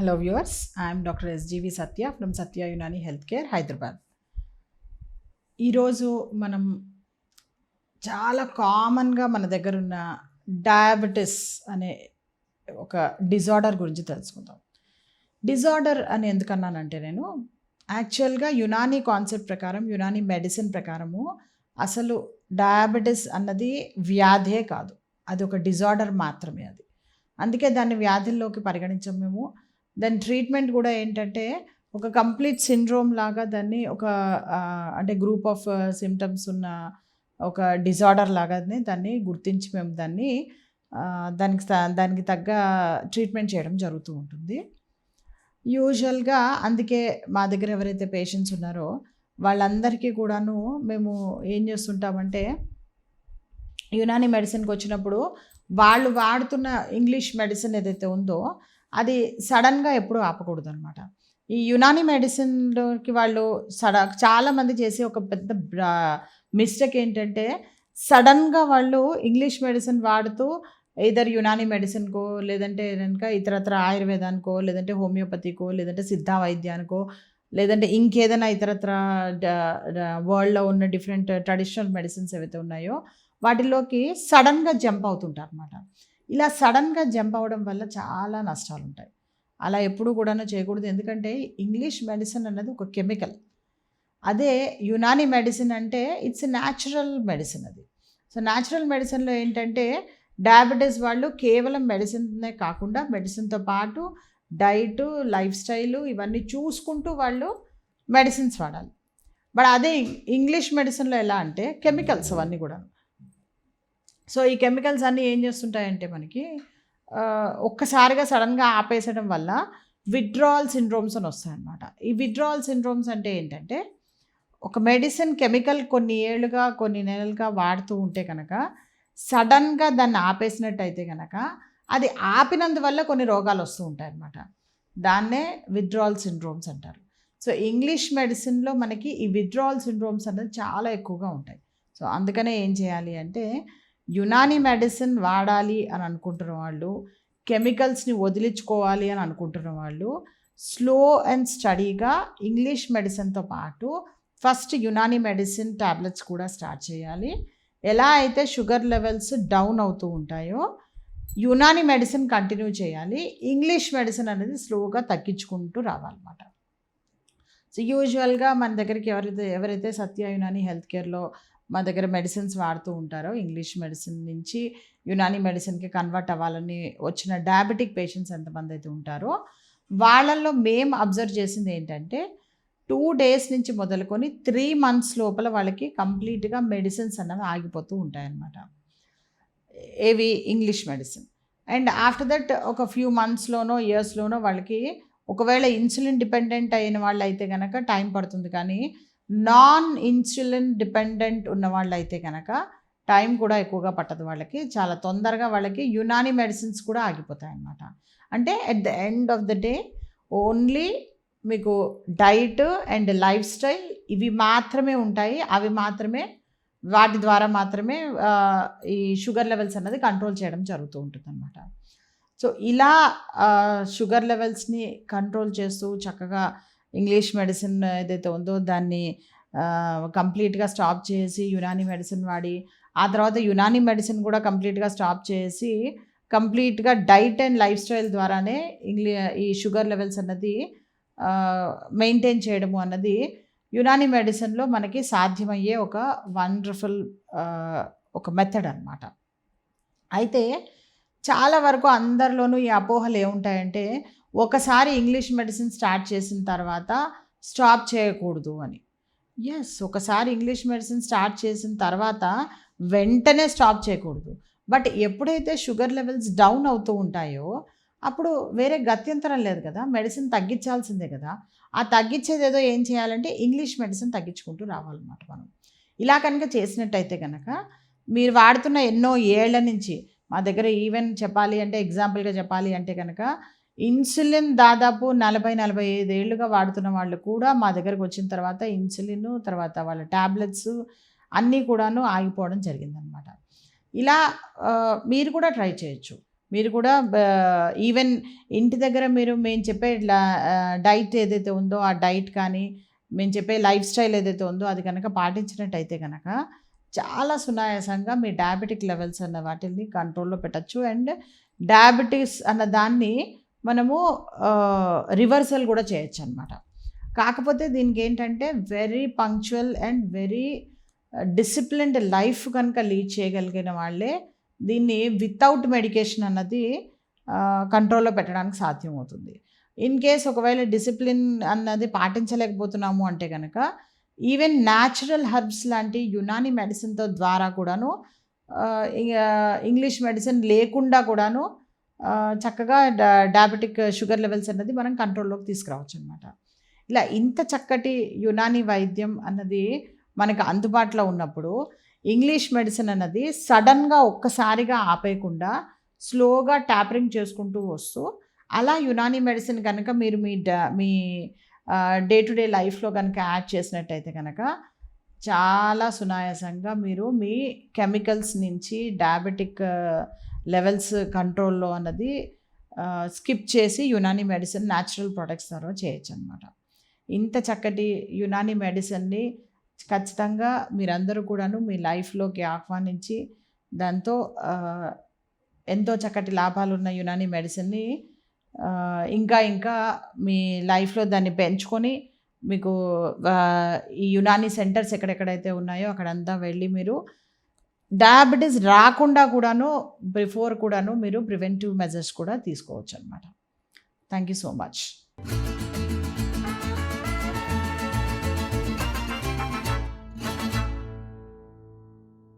Hello viewers I'm doctor S G V Satya from Satya Unani health care Hyderabad ఈరోజు మనం చాలా కామన్గా మన దగ్గర ఉన్న డయాబెటిస్ అనే ఒక డిజార్డర్ గురించి తెలుసుకుందాం. డిజార్డర్ అని ఎందుకన్నానంటే నేను యాక్చువల్గా యునానీ కాన్సెప్ట్ ప్రకారం యునానీ మెడిసిన్ ప్రకారము అసలు డయాబెటిస్ అన్నది వ్యాధే కాదు. అది ఒక డిజార్డర్ మాత్రమే అది. అందుకే దాన్ని వ్యాధుల్లోకి పరిగణించం మేము. దాని ట్రీట్మెంట్ కూడా ఏంటంటే ఒక కంప్లీట్ సిండ్రోమ్ లాగా దాన్ని ఒక అంటే గ్రూప్ ఆఫ్ సిమ్టమ్స్ ఉన్న ఒక డిజార్డర్ లాగానే దాన్ని గుర్తించి మేము దాన్ని దానికి త- దానికి తగ్గ ట్రీట్మెంట్ చేయడం జరుగుతూ ఉంటుంది. యూజువల్గా అందుకే మా దగ్గర ఎవరైతే పేషెంట్స్ ఉన్నారో వాళ్ళందరికీ కూడాను మేము ఏం చేస్తుంటామంటే యునానీ మెడిసిన్కి వచ్చినప్పుడు వాళ్ళు వాడుతున్న ఇంగ్లీష్ మెడిసిన్ ఏదైతే ఉందో అది సడన్గా ఎప్పుడూ ఆపకూడదు అనమాట ఈ యునానీ మెడిసిన్లోకి వాళ్ళు సడ చాలామంది చేసే ఒక పెద్ద మిస్టేక్ ఏంటంటే సడన్గా వాళ్ళు ఇంగ్లీష్ మెడిసిన్ వాడుతూ ఇదర్ యునానీ మెడిసిన్కో లేదంటే కనుక ఇతరత్ర ఆయుర్వేదానికో లేదంటే హోమియోపతికో లేదంటే సిద్ధ వైద్యానికో లేదంటే ఇంకేదైనా ఇతరత్ర వరల్డ్లో ఉన్న డిఫరెంట్ ట్రెడిషనల్ మెడిసిన్స్ ఏవైతే ఉన్నాయో వాటిలోకి సడన్గా జంప్ అవుతుంటారు అనమాట ఇలా సడన్గా జంప్ అవ్వడం వల్ల చాలా నష్టాలు ఉంటాయి అలా ఎప్పుడు కూడాను చేయకూడదు. ఎందుకంటే ఇంగ్లీష్ మెడిసిన్ అన్నది ఒక కెమికల్. అదే యునాని మెడిసిన్ అంటే ఇట్స్ న్యాచురల్ మెడిసిన్ అది. సో న్యాచురల్ మెడిసిన్లో ఏంటంటే డయాబెటీస్ వాళ్ళు కేవలం మెడిసిన్నే కాకుండా మెడిసిన్తో పాటు డైట్ లైఫ్ స్టైలు ఇవన్నీ చూసుకుంటూ వాళ్ళు మెడిసిన్స్ వాడాలి. బట్ అదే ఇంగ్లీష్ మెడిసిన్లో ఎలా అంటే కెమికల్స్ అవన్నీ కూడా సో ఈ కెమికల్స్ అన్నీ ఏం చేస్తుంటాయంటే మనకి ఒక్కసారిగా సడన్గా ఆపేసడం వల్ల విత్డ్రావల్ సిండ్రోమ్స్ అని వస్తాయన్నమాట. ఈ విత్డ్రావల్ సిండ్రోమ్స్ అంటే ఏంటంటే ఒక మెడిసిన్ కెమికల్ కొన్ని ఏళ్ళుగా కొన్ని నెలలుగా వాడుతూ ఉంటే కనుక సడన్గా దాన్ని ఆపేసినట్టయితే కనుక అది ఆపినందువల్ల కొన్ని రోగాలు వస్తూ ఉంటాయి అన్నమాట దాన్నే విత్డ్రావల్ సిండ్రోమ్స్ అంటారు. సో ఇంగ్లీష్ మెడిసిన్లో మనకి ఈ విత్డ్రావల్ సిండ్రోమ్స్ అనేది చాలా ఎక్కువగా ఉంటాయి. సో అందుకనే ఏం చేయాలి అంటే యునానీ మెడిసిన్ వాడాలి అని అనుకుంటున్న వాళ్ళు కెమికల్స్ని వదిలించుకోవాలి అని అనుకుంటున్న వాళ్ళు స్లో అండ్ స్టడీగా ఇంగ్లీష్ మెడిసిన్తో పాటు ఫస్ట్ యునానీ మెడిసిన్ టాబ్లెట్స్ కూడా స్టార్ట్ చేయాలి. ఎలా అయితే షుగర్ లెవెల్స్ డౌన్ అవుతూ ఉంటాయో యునానీ మెడిసిన్ కంటిన్యూ చేయాలి. ఇంగ్లీష్ మెడిసిన్ అనేది స్లోగా తగ్గించుకుంటూ రావాలన్నమాట. సో యూజువల్గా మన దగ్గరికి ఎవరైతే ఎవరైతే సత్య యునానీ హెల్త్ కేర్లో మా దగ్గర మెడిసిన్స్ వాడుతూ ఉంటారు. ఇంగ్లీష్ మెడిసిన్ నుంచి యునానీ మెడిసిన్కి కన్వర్ట్ అవ్వాలని వచ్చిన డయాబెటిక్ పేషెంట్స్ ఎంతమంది అయితే ఉంటారో వాళ్ళల్లో మేము అబ్జర్వ్ చేసింది ఏంటంటే టూ డేస్ నుంచి మొదలుకొని త్రీ మంత్స్ లోపల వాళ్ళకి కంప్లీట్గా మెడిసిన్స్ అన్నవి ఆగిపోతూ ఉంటాయన్నమాట. ఏవి? English medicine and after that ఒక ఫ్యూ మంత్స్లోనో ఇయర్స్లోనో వాళ్ళకి ఒకవేళ ఇన్సులిన్ డిపెండెంట్ అయిన వాళ్ళు అయితే కనుక టైం పడుతుంది కానీ నాన్ ఇన్సులిన్ డిపెండెంట్ ఉన్న వాళ్ళు అయితే కనుక టైం కూడా ఎక్కువగా పట్టదు వాళ్ళకి. చాలా తొందరగా వాళ్ళకి యునానీ మెడిసిన్స్ కూడా ఆగిపోతాయి అన్నమాట అంటే at the end of the day only మీకు డైట్ అండ్ లైఫ్ స్టైల్ ఇవి మాత్రమే ఉంటాయి. అవి మాత్రమే వాటి ద్వారా మాత్రమే ఈ షుగర్ లెవెల్స్ అన్నది కంట్రోల్ చేయడం జరుగుతూ ఉంటుంది అనమాట సో ఇలా షుగర్ లెవెల్స్ని కంట్రోల్ చేస్తూ చక్కగా ఇంగ్లీష్ మెడిసిన్ ఏదైతే ఉందో దాన్ని కంప్లీట్గా స్టాప్ చేసి యునానీ మెడిసిన్ వాడి ఆ తర్వాత యునానీ మెడిసిన్ కూడా కంప్లీట్గా స్టాప్ చేసి కంప్లీట్గా డైట్ అండ్ లైఫ్ స్టైల్ ద్వారానే ఇంగ్లీ ఈ షుగర్ లెవెల్స్ అన్నది మెయింటైన్ చేయడము అన్నది యునానీ మెడిసిన్లో మనకి సాధ్యమయ్యే ఒక వండర్ఫుల్ ఒక మెథడ్ అన్నమాట. అయితే చాలా వరకు అందరిలోనూ ఈ అపోహలు ఏముంటాయంటే ఒకసారి ఇంగ్లీష్ మెడిసిన్ స్టార్ట్ చేసిన తర్వాత స్టాప్ చేయకూడదు అని. ఎస్ ఒకసారి ఇంగ్లీష్ మెడిసిన్ స్టార్ట్ చేసిన తర్వాత వెంటనే స్టాప్ చేయకూడదు. బట్ ఎప్పుడైతే షుగర్ లెవెల్స్ డౌన్ అవుతూ ఉంటాయో అప్పుడు వేరే గత్యంతరం లేదు కదా మెడిసిన్ తగ్గించాల్సిందే కదా. ఆ తగ్గించేది ఏదో ఏం చేయాలంటే ఇంగ్లీష్ మెడిసిన్ తగ్గించుకుంటూ రావాలన్నమాట మనం. ఇలా కనుక చేసినట్టయితే కనుక మీరు వాడుతున్న ఎన్నో ఏళ్ళ నుంచి మా దగ్గర ఈవెన్ చెప్పాలి అంటే ఎగ్జాంపుల్గా చెప్పాలి అంటే కనుక ఇన్సులిన్ దాదాపు నలభై నలభై ఐదు ఏళ్ళుగా వాడుతున్న వాళ్ళు కూడా మా దగ్గరకు వచ్చిన తర్వాత ఇన్సులిన్ తర్వాత వాళ్ళ ట్యాబ్లెట్స్ అన్నీ కూడాను ఆగిపోవడం జరిగిందనమాట ఇలా మీరు కూడా ట్రై చేయొచ్చు. మీరు కూడా ఈవెన్ ఇంటి దగ్గర మీరు మేము చెప్పే డైట్ ఏదైతే ఉందో ఆ డైట్ కానీ మేము చెప్పే లైఫ్ స్టైల్ ఏదైతే ఉందో అది కనుక పాటించినట్టయితే కనుక చాలా సునాయాసంగా మీ డయాబెటిక్ లెవెల్స్ అన్న వాటిని కంట్రోల్లో పెట్టచ్చు. అండ్ డయాబెటీస్ అన్న దాన్ని మనము రివర్సల్ కూడా చేయొచ్చు అనమాట కాకపోతే దీనికి ఏంటంటే very punctual and very disciplined life కనుక లీడ్ చేయగలిగిన వాళ్ళే దీన్ని వితౌట్ మెడికేషన్ అన్నది కంట్రోల్లో పెట్టడానికి సాధ్యమవుతుంది. ఇన్ కేస్ ఒకవేళ డిసిప్లిన్ అన్నది పాటించలేకపోతున్నాము అంటే కనుక ఈవెన్ న్యాచురల్ హర్బ్స్ లాంటి యునాని మెడిసిన్తో ద్వారా కూడాను ఇంగ్లీష్ మెడిసిన్ లేకుండా కూడాను చక్కగా డయాబెటిక్ షుగర్ లెవెల్స్ అన్నది మనం కంట్రోల్లోకి తీసుకురావచ్చు అనమాట ఇలా ఇంత చక్కటి యునాని వైద్యం అన్నది మనకు అందుబాటులో ఉన్నప్పుడు ఇంగ్లీష్ మెడిసిన్ అన్నది సడన్గా ఒక్కసారిగా ఆపేయకుండా స్లోగా ట్యాపరింగ్ చేసుకుంటూ వస్తూ అలా యునాని మెడిసిన్ కనుక మీరు మీ డ మీ డే టు డే లైఫ్లో కనుక యాడ్ చేసినట్టయితే కనుక చాలా సునాయాసంగా మీరు మీ కెమికల్స్ నుంచి డయాబెటిక్ లెవెల్స్ కంట్రోల్లో అన్నది స్కిప్ చేసి యునాని మెడిసిన్ న్యాచురల్ ప్రొడక్ట్స్ ద్వారా చేయొచ్చు అనమాట ఇంత చక్కటి యునాని మెడిసిన్ని ఖచ్చితంగా మీరందరూ కూడాను మీ లైఫ్లోకి ఆహ్వానించి దాంతో ఎంతో చక్కటి లాభాలు ఉన్న యునాని మెడిసిన్ని ఇంకా ఇంకా మీ లైఫ్లో దాన్ని పెంచుకొని మీకు ఈ యునాని సెంటర్స్ ఎక్కడెక్కడైతే ఉన్నాయో అక్కడంతా వెళ్ళి మీరు డయాబెటీస్ రాకుండా కూడాను బిఫోర్ కూడాను మీరు ప్రివెంటివ్ మెజర్స్ కూడా తీసుకోవచ్చు అనమాట థ్యాంక్ యూ సో మచ్